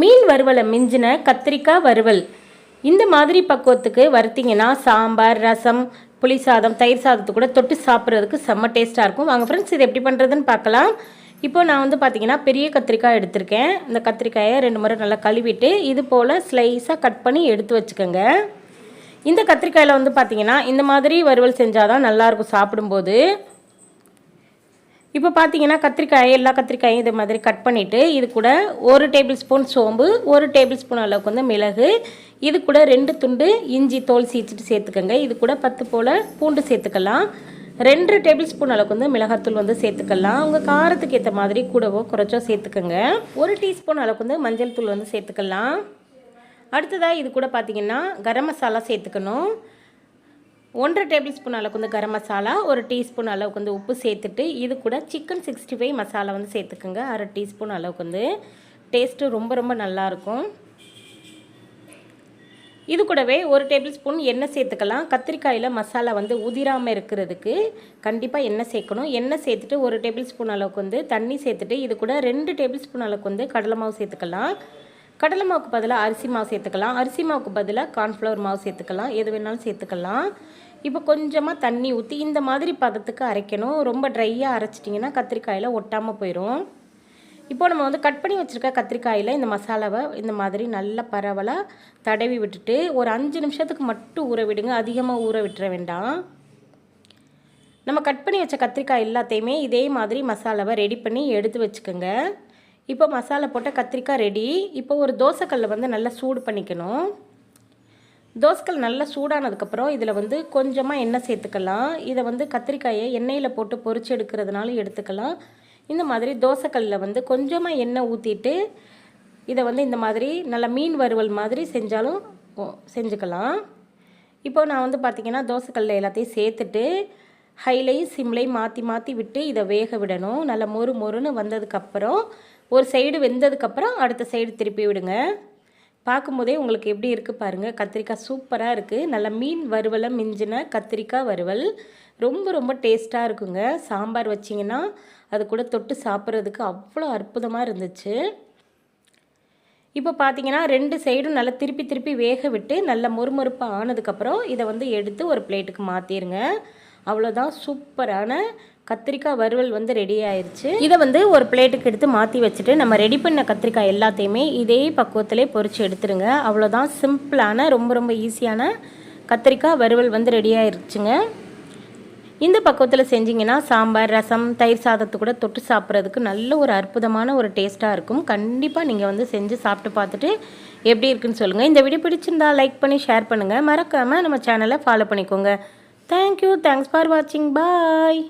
மீன் வறுவலை மிஞ்சின கத்திரிக்காய் வறுவல். இந்த மாதிரி பக்குவத்துக்கு வறுத்தீங்கன்னா சாம்பார் ரசம் புளி சாதம் தயிர் சாதத்து கூட தொட்டு சாப்பிட்றதுக்கு செம்ம டேஸ்ட்டாக இருக்கும். வாங்க ஃப்ரெண்ட்ஸ் இது எப்படி பண்ணுறதுன்னு பார்க்கலாம். இப்போ நான் வந்து பார்த்தீங்கன்னா பெரிய கத்திரிக்காய் எடுத்திருக்கேன். இந்த கத்திரிக்காயை ரெண்டு முறை நல்லா கழுவிட்டு இது போல் ஸ்லைஸாக கட் பண்ணி எடுத்து வச்சுக்கோங்க. இந்த கத்திரிக்காயில் வந்து பார்த்தீங்கன்னா இந்த மாதிரி வறுவல் செஞ்சால் தான் நல்லாயிருக்கும் சாப்பிடும்போது. இப்போ பார்த்தீங்கன்னா கத்திரிக்காய் எல்லா கத்திரிக்காயும் இது மாதிரி கட் பண்ணிவிட்டு இது கூட ஒரு டேபிள் ஸ்பூன் சோம்பு ஒரு டேபிள் ஸ்பூன் அளவுக்கு வந்து மிளகு இது கூட ரெண்டு துண்டு இஞ்சி தோல் சீச்சிட்டு சேர்த்துக்கோங்க. இது கூட பத்து போல் பூண்டு சேர்த்துக்கலாம். ரெண்டு டேபிள் ஸ்பூன் அளவுக்கு வந்து மிளகாத்தூள் வந்து சேர்த்துக்கலாம். உங்கள் காரத்துக்கு ஏற்ற மாதிரி கூடவோ குறைச்சோ சேர்த்துக்கோங்க. ஒரு டீஸ்பூன் அளவுக்கு வந்து மஞ்சள் தூள் வந்து சேர்த்துக்கலாம். அடுத்ததாக இது கூட பார்த்தீங்கன்னா கரம் மசாலா சேர்த்துக்கணும். ஒன்றரை டேபிள் ஸ்பூன் அளவுக்கு வந்து கரம் மசாலா ஒரு டீஸ்பூன் அளவுக்கு வந்து உப்பு சேர்த்துட்டு இது கூட சிக்கன் சிக்ஸ்டி ஃபைவ் மசாலா வந்து சேர்த்துக்குங்க. அரை டீஸ்பூன் அளவுக்கு வந்து டேஸ்ட்டு ரொம்ப ரொம்ப நல்லாயிருக்கும் இது கூடவே ஒரு டேபிள் ஸ்பூன் எண்ணெய் சேர்த்துக்கலாம். கத்திரிக்காயில் மசாலா வந்து உதிராமல் இருக்கிறதுக்கு கண்டிப்பாக எண்ணெய் சேர்க்கணும். எண்ணெய் சேர்த்துட்டு ஒரு டேபிள் ஸ்பூன் அளவுக்கு வந்து தண்ணி சேர்த்துட்டு இது கூட ரெண்டு டேபிள் ஸ்பூன் அளவுக்கு வந்து கடலை மாவு சேர்த்துக்கலாம். கடலை மாவுக்கு பதிலாக அரிசி மாவு சேர்த்துக்கலாம். அரிசி மாவுக்கு பதிலாக கார்ன்ஃப்ளவர் மாவு சேர்த்துக்கலாம். எது வேணாலும் சேர்த்துக்கலாம். இப்போ கொஞ்சமாக தண்ணி ஊற்றி இந்த மாதிரி பதத்துக்கு அரைக்கணும். ரொம்ப ட்ரையாக அரைச்சிட்டிங்கன்னா கத்திரிக்காயில் ஒட்டாமல் போயிடும் இப்போ நம்ம வந்து கட் பண்ணி வச்சுருக்க கத்திரிக்காயில் இந்த மசாலாவை இந்த மாதிரி நல்லா பரவலாக தடவி விட்டுட்டு ஒரு அஞ்சு நிமிஷத்துக்கு மட்டும் ஊற விடுங்க. அதிகமாக ஊற விட்டுற வேண்டாம். நம்ம கட் பண்ணி வச்ச கத்திரிக்காய் எல்லாத்தையுமே இதே மாதிரி மசாலாவை ரெடி பண்ணி எடுத்து வச்சுக்கோங்க. இப்போ மசாலா போட்ட கத்திரிக்காய் ரெடி இப்போ ஒரு தோசைக்கல்லை வந்து நல்லா சூடு பண்ணிக்கணும். தோசைக்கல் நல்லா சூடானதுக்கப்புறம் இதில் வந்து கொஞ்சமாக எண்ணெய் சேர்த்துக்கலாம். இதை வந்து கத்திரிக்காயை எண்ணெயில் போட்டு பொறிச்சு எடுக்கிறதுனாலும் எடுத்துக்கலாம். இந்த மாதிரி தோசைக்கல்லில் வந்து கொஞ்சமாக எண்ணெய் ஊற்றிட்டு இதை வந்து இந்த மாதிரி நல்லா மீன் வறுவல் மாதிரி செஞ்சாலும் செஞ்சுக்கலாம். இப்போ நான் வந்து பார்த்திங்கன்னா தோசைக்கல்லில் எல்லாத்தையும் சேர்த்துட்டு ஹைலையும் சிம்லையும் மாற்றி மாற்றி விட்டு இதை வேக விடணும். நல்லா மொறு மொறுன்னு வந்ததுக்கப்புறம் ஒரு சைடு வெந்ததுக்கப்புறம் அடுத்த சைடு திருப்பி விடுங்க. பார்க்கும்போதே உங்களுக்கு எப்படி இருக்குது பாருங்கள் கத்திரிக்காய் சூப்பராக இருக்குது நல்லா மீன் வறுவலை மிஞ்சின கத்திரிக்காய் வறுவல். ரொம்ப ரொம்ப டேஸ்ட்டாக இருக்குங்க. சாம்பார் வச்சிங்கன்னா அது கூட தொட்டு சாப்பிட்றதுக்கு அவ்வளோ அற்புதமாக இருந்துச்சு. இப்போ பார்த்தீங்கன்னா ரெண்டு சைடும் நல்லா திருப்பி திருப்பி வேக விட்டு நல்லா மொறுமொறுப்பாக ஆனதுக்கப்புறம் இதை வந்து எடுத்து ஒரு பிளேட்டுக்கு மாற்றிடுங்க அவ்வளோதான் சூப்பரான கத்திரிக்காய் வறுவல் வந்து ரெடி ஆயிடுச்சு இதை வந்து ஒரு பிளேட்டுக்கு எடுத்து மாற்றி வச்சுட்டு நம்ம ரெடி பண்ண கத்திரிக்காய் எல்லாத்தையுமே இதே பக்குவத்திலே பொறிச்சு எடுத்துருங்க. அவ்வளோதான் சிம்பிளான ரொம்ப ரொம்ப ஈஸியான கத்திரிக்காய் வறுவல் வந்து ரெடி ஆயிடுச்சுங்க இந்த பக்குவத்தில் செஞ்சிங்கன்னா சாம்பார் ரசம் தயிர் சாதத்தை கூட தொட்டு சாப்பிட்றதுக்கு நல்ல ஒரு அற்புதமான ஒரு டேஸ்ட்டாக இருக்கும். கண்டிப்பாக நீங்கள் வந்து செஞ்சு சாப்பிட்டு பார்த்துட்டு எப்படி இருக்குன்னு சொல்லுங்கள் இந்த வீடியோ பிடிச்சிருந்தா லைக் பண்ணி ஷேர் பண்ணுங்கள் மறக்காமல் நம்ம சேனலை ஃபாலோ பண்ணிக்கோங்க. தேங்க்யூ தேங்க்ஸ் ஃபார் வாட்சிங் பாய்